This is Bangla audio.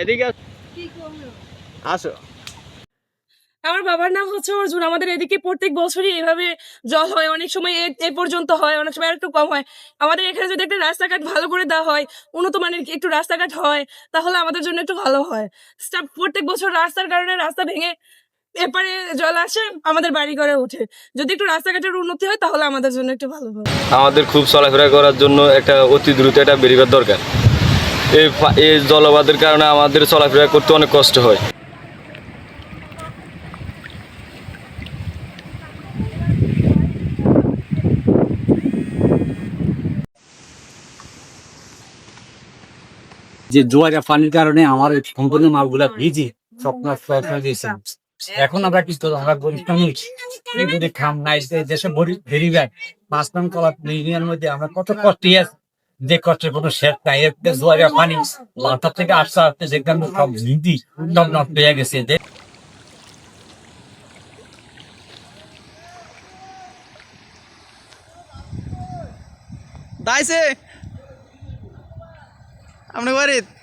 এদিকে আসো আমার বাবার নাম হচ্ছে অর্জুন। আমাদের এদিকে প্রত্যেক বছরই এভাবে জল হয়। অনেক সময় এ এ পর্যন্ত হয় অনেক সময় একটু কম হয়। আমাদের এখানে যদি একটা রাস্তাঘাট ভালো করে দেওয়া হয় উন্নত মানের একটু রাস্তাঘাট হয় তাহলে আমাদের জন্য একটু ভালো হয়। প্রত্যেক বছর রাস্তার কারণে রাস্তা ভেঙে এপারে জল আসে আমাদের বাড়ি ঘরে ওঠে। যদি একটু রাস্তাঘাটের উন্নতি হয় তাহলে আমাদের জন্য একটু ভালো হবে আমাদের খুব চলাফেরা করার জন্য একটা অতি দ্রুত একটা বেরিবার দরকার। এই জলবাদের কারণে আমাদের চলাফেরা করতে অনেক কষ্ট হয়। যে জোয়ারা পানির কারণে আমার সম্পূর্ণ মালগুলা ভিজি সব নষ্ট হয়ে গেছে এখন আমরা কি আমরা গরিব মানুষ। যদি খাম নাই এই দেশে ভরি ব্যাগ নাম কলা মধ্যে আমরা কত কষ্টে আছি। যে কষ্টের কোনো শেষ নাই জোয়ারা পানি। মাথা থেকে আসতে আসতে সব সব নষ্ট হয়ে গেছে। যে বাড়িতে।